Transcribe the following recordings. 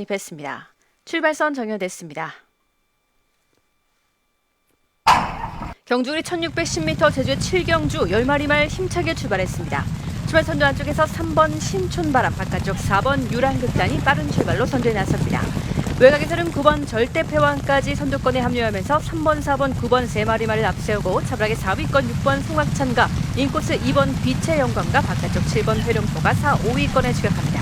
진입했습니다. 출발선 정연됐습니다. 경주리 1610m 제주 7경주 10마리 말 힘차게 출발했습니다. 출발 선두 안쪽에서 3번 신촌바람, 바깥쪽 4번 유랑극단이 빠른 출발로 선두에 나섭니다. 외곽에서는 9번 절대패왕까지 선두권에 합류하면서 3번, 4번, 9번 세 마리 말을 앞세우고 차분하게 4위권 6번 송악찬과 인코스 2번 빛의 영광과 바깥쪽 7번 회룡포가 4, 5위권에 추격합니다.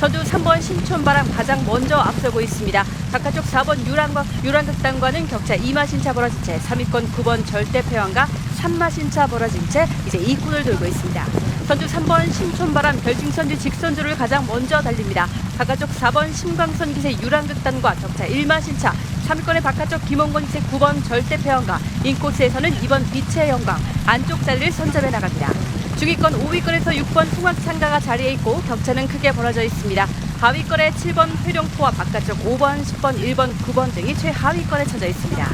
선두 3번 신촌바람 가장 먼저 앞서고 있습니다. 바깥쪽 4번 유랑과 유랑극단과는 격차 2마 신차 벌어진 채 3위권 9번 절대패왕과 3마 신차 벌어진 채 이제 2군을 돌고 있습니다. 선두 3번 신촌바람 결승선두 직선두를 가장 먼저 달립니다. 바깥쪽 4번 심광선 기세 유랑극단과 격차 1마 신차 3위권의 바깥쪽 김원건 기세 9번 절대패왕과 인코스에서는 2번 빛의 영광 안쪽 자리를 선점해 나갑니다. 중위권 5위권에서 6번 송악창가가 자리에 있고 격차는 크게 벌어져 있습니다. 하위권에 7번 회룡포와 바깥쪽 5번, 10번, 1번, 9번 등이 최하위권에 쳐져 있습니다.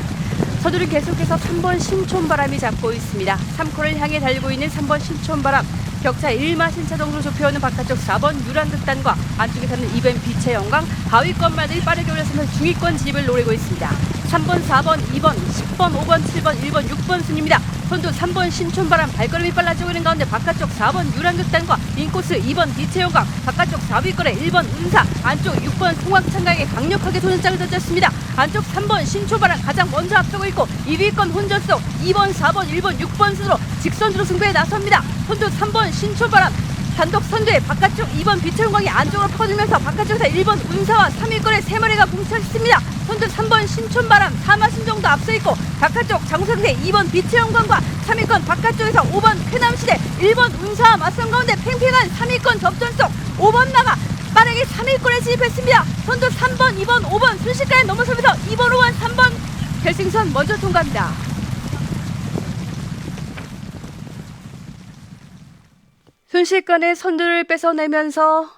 서두른 계속해서 3번 신촌바람이 잡고 있습니다. 3코를 향해 달리고 있는 3번 신촌바람. 격차 1마 신차 정도 좁혀오는 바깥쪽 4번 유란극단과 안쪽에서는 2번 빛의 영광, 하위권마들이 빠르게 올라서면서 중위권 진입을 노리고 있습니다. 3번, 4번, 2번, 10번, 5번, 7번, 1번, 6번 순입니다. 선두 3번 신촌바람 발걸음이 빨라지고 있는 가운데 바깥쪽 4번 유랑극단과 인코스 2번 빛의 영광, 바깥쪽 4위권에 1번 운사, 안쪽 6번 송악창강에 강력하게 도전장을 던졌습니다. 안쪽 3번 신초바람 가장 먼저 앞서고 있고 2위권 혼전속 2번, 4번, 1번, 6번 순으로 직선주로 승부에 나섭니다. 선두 3번 신초바람 단독 선두에 바깥쪽 2번 빛의영광이 안쪽으로 퍼지면서 바깥쪽에서 1번 운사와 3위권의 세마리가 뭉쳐있습니다. 선두 3번 신촌바람 4마 신 정도 앞서 있고 바깥쪽 장성대 2번 빛의영광과 3위권 바깥쪽에서 5번 크남시대 1번 운사와 맞선 가운데 팽팽한 3위권 접전 속 5번 나가 빠르게 3위권에 진입했습니다. 선두 3번, 2번, 5번 순식간에 넘어서면서 2번, 5번, 3번 결승선 먼저 통과합니다. 순식간에 선두를 뺏어내면서